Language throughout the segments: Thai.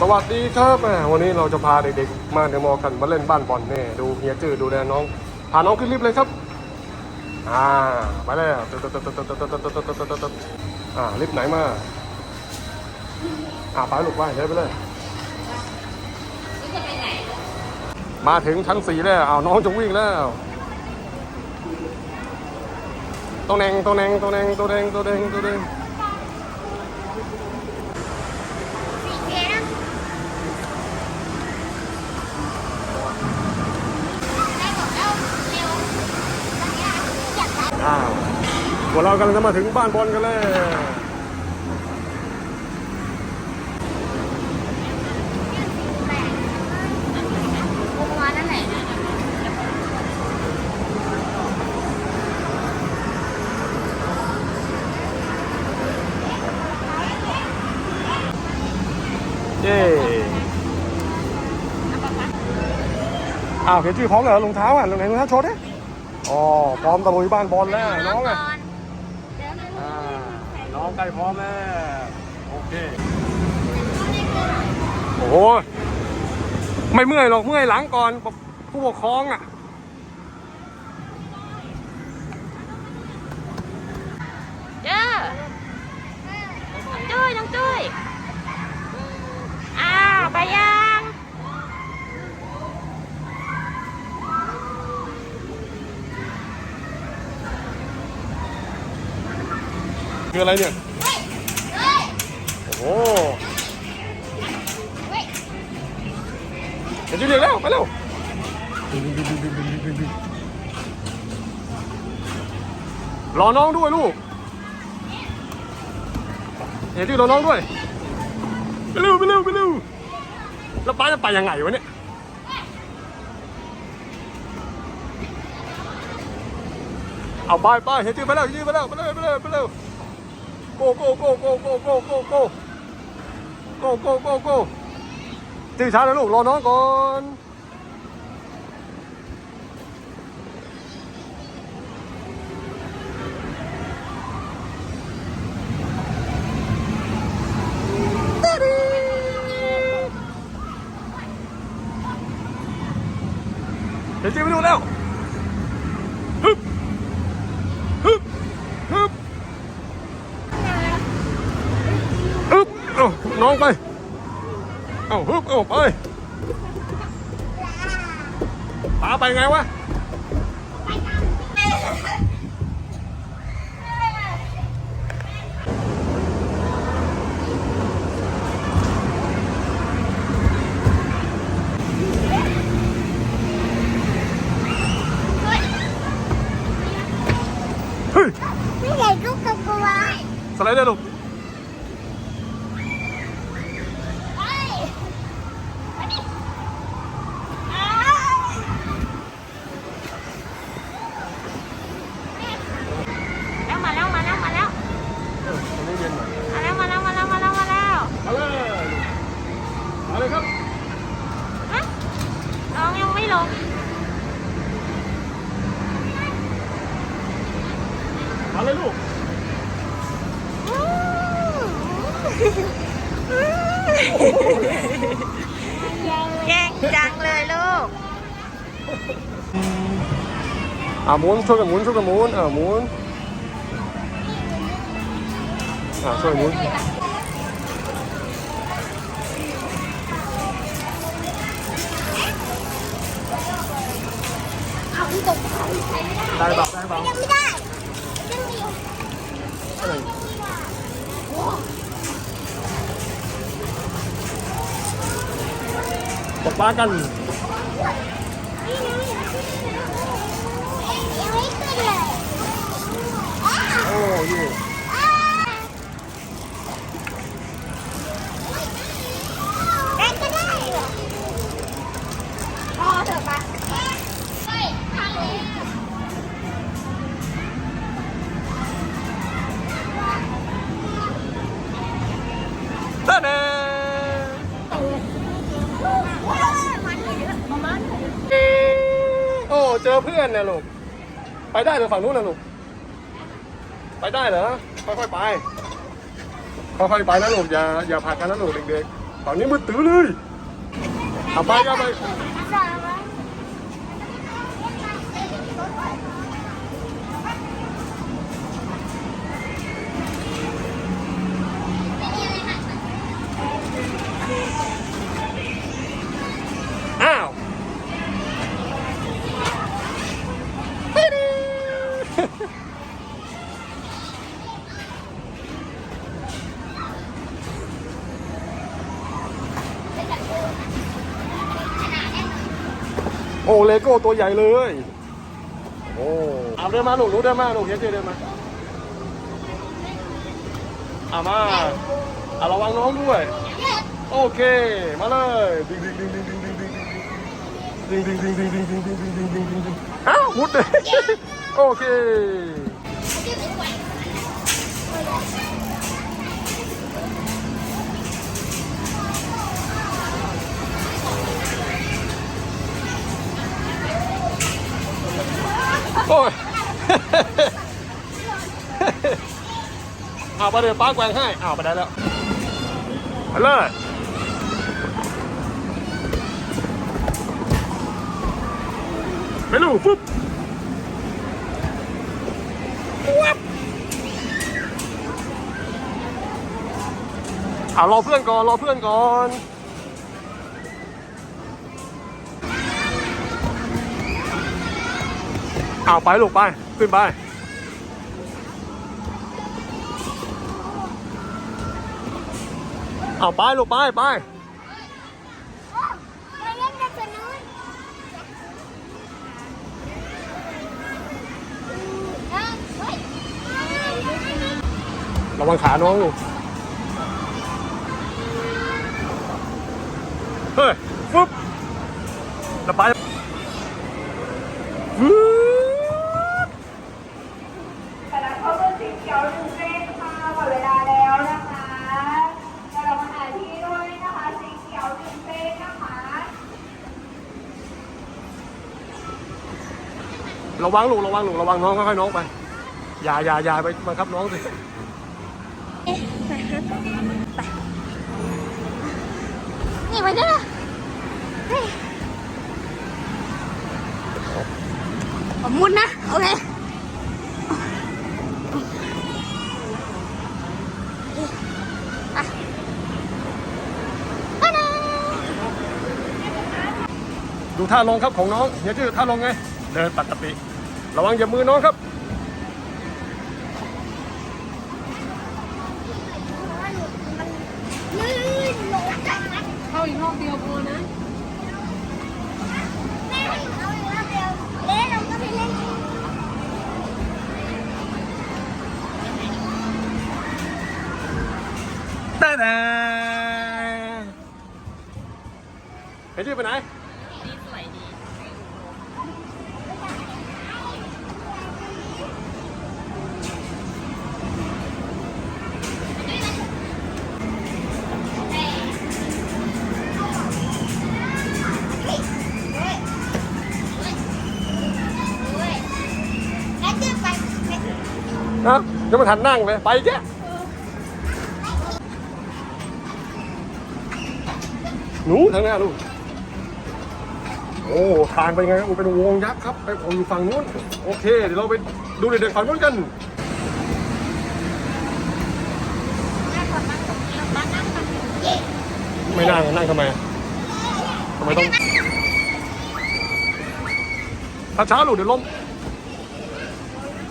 สวัสดีครับแหมวันนี้เราจะพาเด็กๆมาเดโมกันมาเล่นบ้านบอลเน่ดูเฮียจือดูแลน้อง พาน้องขึ้นลิฟต์เลยครับ อ่าไปแล้วอ่าลิฟต์ไหนมา อ่าไปลูกไปเลยไปเลยมาถึงชั้นสี่แล้วเอาน้องจะวิ่งแล้วตัวแดงตัวแดงตัวแดงตัวแดงตัวแดงตัวแดง พวกเรากำลังจะมาถึงบ้านบอลกันแล้วนั่นแหละเย้อ้าวเขียนชื่อพร้อมเหรอรองเท้าอะรองไหนรองเท้าโชว์ดิ อ๋อ พร้อมตะลุยบ้านบอลแล้วน้องอะอ่าน้ องใกล้พร้อมแล้ว โอเค โอ้โห ไม่เมื่อยหรอกเมื่อยหลังก่อนผู้ปกครองอะ เจ้อน้องจุ้ยน้องจุ้ยอ้าวไปยัง คืออะไรเนี่ย โอ้โหเขียนชื่อเรียกแล้วไปเร็วรอน้องด้วยลูกเห็นที่รอน้องด้วยไปเร็วไปเร็วไปเร็วแล้วป้าจะไปยังไงวะเนี่ยเอาไปไปเห็นที่ไปแล้วเห็นที่ไปแล้วไปเร็วไปเร็วไปเร็ว โกโกโกโกโกโกโกโกโกโกโกโกตื่นเช้าแล้วลูกรอน้องก่อนเห็นที่ไปดูแล้ว น้องไป เอาฮึบเอาไปป๋าไปไงวะสไลด์ได้ลูก มาเลยครับฮะน้องยังไม่ลงมาเลยลูกเก่งจังเลยลูกอ่าหมุนช่วยกันหมุนช่วยกันหมุนอ่าหมุนอ่าช่วยหมุน ตกได้หรือเปล่าได้หรือเปล่ายังไม่ได้ยังมีอยู่เอ้ยโอ้ตกปลากันโอ้ย ตานเองโอ้เจอเพื่อนนะลูก ไปได้เหรอฝั่งนู้นนะลูก ไปได้เหรอ ค่อยๆไป ค่อยๆไปนะลูก อย่าอย่าผลักกันนะลูกเด็กๆฝั่งนี้มืดตื้อเลยเอาไปเอาไป เลโก้ตัวใหญ่เลย โอ้เอาเดินมาลูกรู้เดินมาหนูเฮียเจเดินมาเอามาเอาระวังน้องด้วย โอเค มาเลยดึงดึงดึงดึงดึงดึงดึงดึงดึงดึงดึงดึงดึงดึงดึงดึงดึงดึงดึงอ้งดิ้งดเลยโอเค โอ้ยเอาไปเดี๋ยวป้าแกว่งให้เอาไปได้แล้วไปเลยไปลูกปุ๊บวับเอารอเพื่อนก่อน รอเพื่อนก่อน เอาไปลูกไป ขึ้นไป เอาไปลูกไปไประวังขาน้องลูกเฮ้ย ปุ๊บแล้วไปฟึ๊บ แต่ละเขาเป็นสีเขียวหนึ่งเส้นค่ะหมดเวลาแล้วนะคะแต่เรามาหาที่ด้วยนะคะสีเขียวหนึ่งเส้นนะคะ ระวังลูกระวังลูกระวังน้องค่อยๆน้องไป อย่าอย่าอย่าไปบังคับน้องสินี่ไปด้วยเฮ้ยผมมุดนะ โอเคดูท่าลงครับของน้องเฮียจื้อท่าลงไง เดินปกติ ระวังอย่ามือน้องครับ เข้าอีกห้องเดียวพอนะ ตาดาเห็นที่ไปไหน ยังไม่ทันนั่งเลย ไปแกหนูทางหน้าลูก โอ้ทางไปไงครับเป็นวงยักษ์ครับ ไปของอยู่ฝั่งนู้น โอเค เดี๋ยวเราไปดูเด็กๆฝั่งนู้นกันไม่นั่งนั่งทำไมทำไมต้องถ้าช้าลูกเดี๋ยวล้ม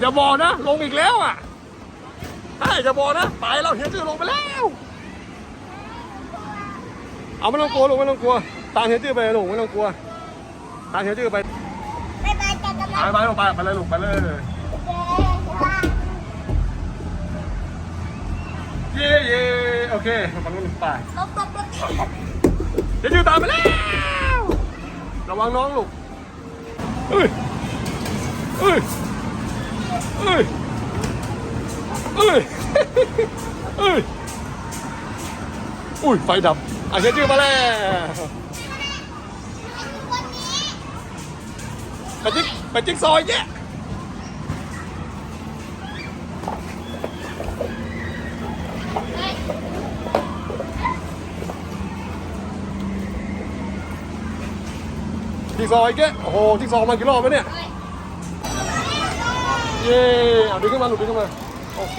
อย่าบอกนะ ลงอีกแล้วอะ ใช่อย่าบอกนะไปแล้วเฮียจื้อลงไปแล้ว เอาไม่ต้องกลัวลูกไม่ต้องกลัว ตามเฮียจื้อไปลูกไม่ต้องกลัว ตามเฮียจื้อไปไปไปกันกันไปไปลูกไปไปเลยลูกไปเลยเย่เย่โอเคฝั่งนู้นไปลบลบลบเฮียจื้อตามไปแล้ว ระวังน้องลูกเอ้ยเอ้ยเอ้ย เอ้ยเอ้ยอุ้ยไฟดับอาเชจื้อมาแล้วไปจิ๊กไปจิ๊กซอยเนี่ยจิ๊กซอยแกโอ้โหจิ๊กซอยมากี่รอบแล้วเนี่ย เย้เอาดึงขึ้นมาหลุดดึงขึ้นมา โอเค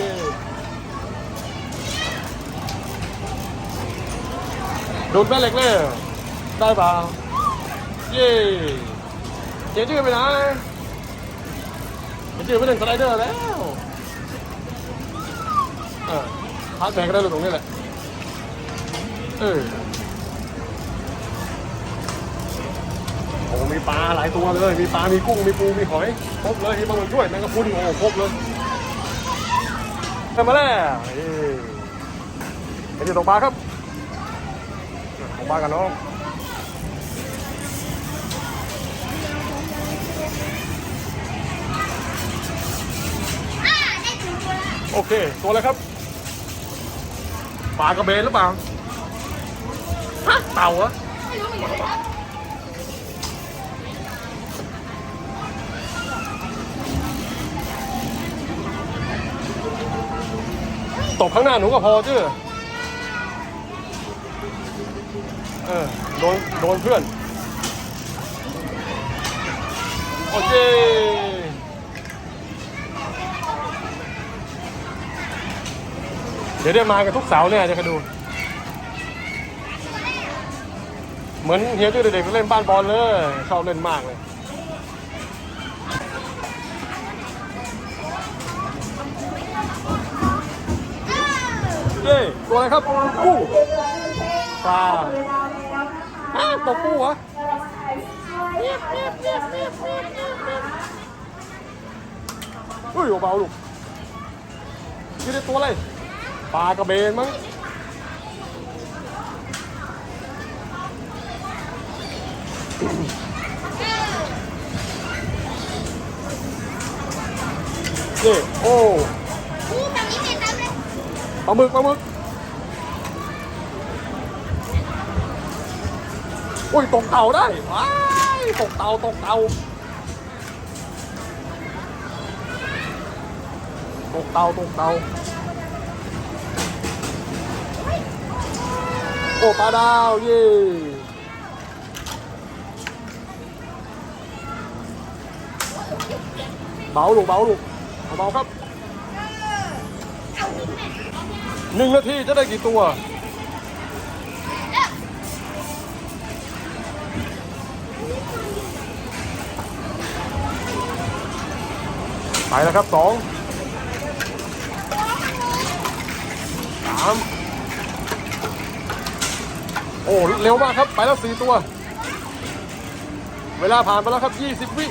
ดูดแม่เหล็กเลยได้เปล่าเย้เจ๊จื้อไปไหนเจ๊จื้อไปเล่นสไลเดอร์แล้วเออพักแบกก็ได้ลุดตรงนี้แหละเออโอ้มีปลาหลายตัวเลย มีปลา มีกุ้ง มีปู มีหอย ครบเลย มีปลาหมึกด้วยแมงกะพรุนโอ้โหครบเลย ทำมาแล้วเอ้ยไปที่ตกปลาครับตกปลากันน้องอ่าได้ถึงตัวแล้วโอเค ตัวอะไรครับปลากระเบนหรือเปล่าฮะเต่าเหรอ บตกข้างหน้าหนูก็พอจื้อเออโดนโดนเพื่อน โอเคเดี๋ยวได้มากันทุกเสาร์เนี่ยจะกันดู เหมือนเฮียจื้อเด็กๆเล่นบ้านบอลเลยชอบเล่นมากเลย เย้ตัวอะไรครับกุ้งปลาฮะตกปูเหรอเฮ้ยเบาๆลูกนี่ได้ตัวอะไรปลากระเบนมั้งเย้โอ้ ปลาหมึกปลาหมึกอุ้ยตกเต่าได้ว้ายตกเหนึ่งนาทีจะได้กี่ตัว ไปแล้วครับสองสามโอ้ เร็วมากครับ ไปแล้วสี่ตัว เวลาผ่านไปแล้วครับ20วิ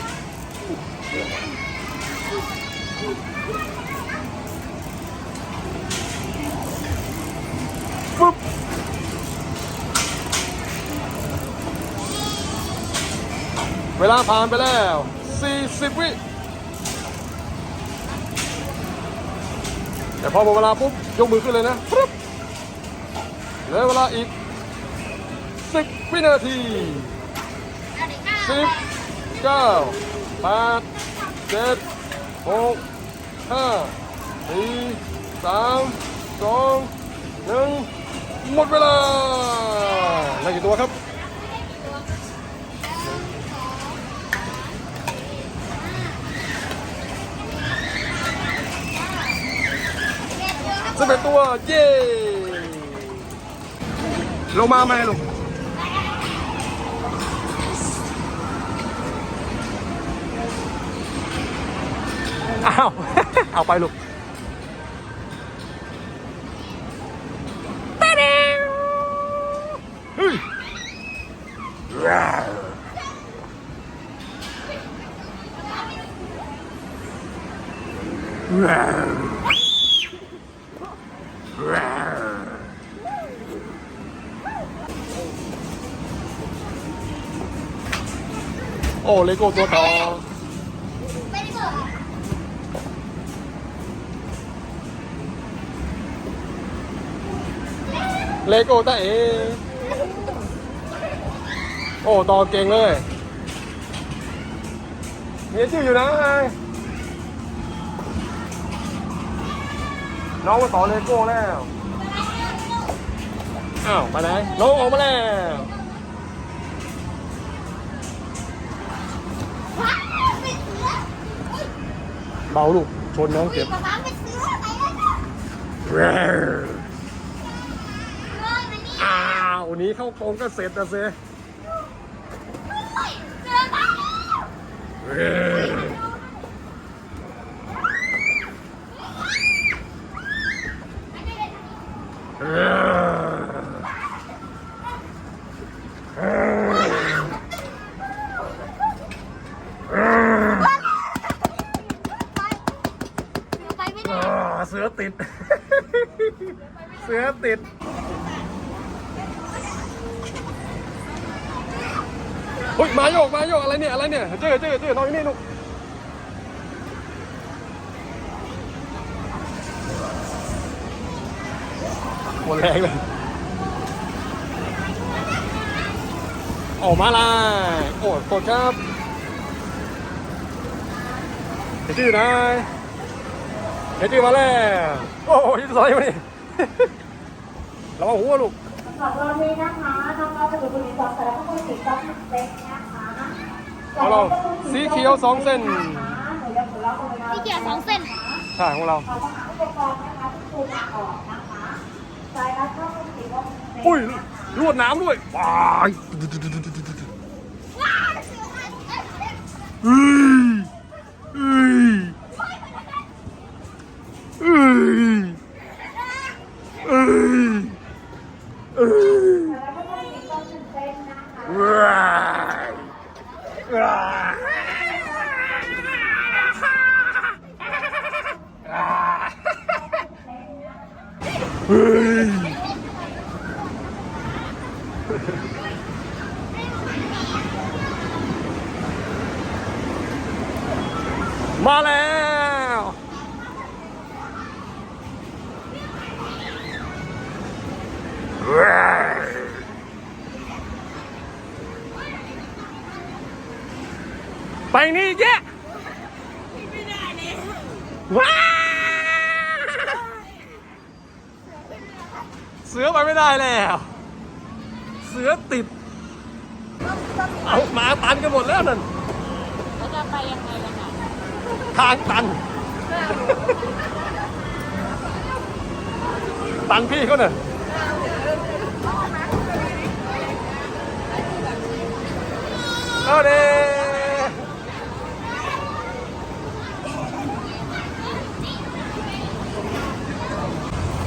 ปุ๊บเวลาผ่านไปแล้ว 40 วิแต่พอหมดเวลาปุ๊บ ยกมือขึ้นเลยนะปุ๊บเหลือเวลาอีก 10 วินาที 10 9 8 7 6 5 4 3 2 1 หมสองหนึ่งหมดเวลาได้กี่ตัวครับสิบเอ็ดตัว เย้ลงมาไหมลูกอ้าว เอาไปลูก เลโก้ตัวต่อไม่ได้เกิดเลโก้ตาเอโอ้ต่อเก่งเลยมีชื่ออยู่นะไอน้องมาต่อเลโก้แล้ว อ้าวไปไหนน้องออกมาแล้ว เบาลูก ชนน้องเจ็บป๊าป๊าไปซื้ออะไรแล้วเนี่ยแร่เฮ้ยมันนี่อ้าวหนี้เข้ากรงก็เสร็จนะเซเฮ้ยเจอมาแล้ว ไปไปไม่ได้ อ่าเสือ ติด เสือติด เฮ้ย มาโยก มาโยก อะไรเนี่ย อะไรเนี่ยเจอเจอเจอน้องนี่ลูกหมดแรงเลยออกมาลายโอ้ยกดครับเฮ้ยจื้อนะ เฮ้ยจื้อมาแล้วโอ้ยสอยมานี่ระวังหัวลูกสำหรับวันนี้นะคะน้องๆจะอยู่บนสองแต่ละคนสีส้มเล็กนะคะเอาเราสีเขียวสองเส้นพี่เกียร์สองเส้นใช่ของเราเราต้องหาอุปกรณ์นะคะที่ครูมาออกนะคะใส่แล้วก็ต้องสีส้มเล็กอุ้ยลวดน้ำด้วยว้าย ว้าวเสือมันเอ้ยเอ้ย เอ้ยเอ้ยเอ้ยเอ้ยเอ้ย แล้วก็ต้องสีส้มหนึ่งเส้นนะคะ ว้ายว้ายเฮ้ย มาแล้ว ไปนี่แยะว้าเสือไปไม่ได้แล้ว เสือติด เอาหมาตันกันหมดแล้วนั่น แล้วจะไปยังไงล่ะคะ ทางตัน ตันพี่เขาเนี่ยเอาเด้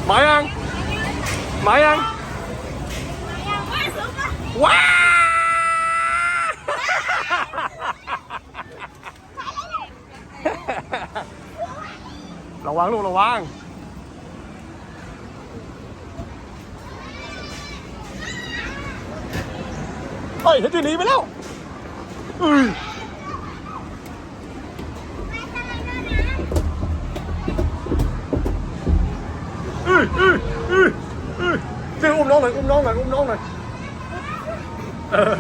มายังมายังว้า ระ วังลูกระวังเฮ้ยเห็นจีหนีไปแล้วอุ้ยอุ้ยอุ้ยอุ้ยอุ้ยออุ้มน้องหน่อยอุ้มน้องหน่อยอุ้มน้องหน่อยเออ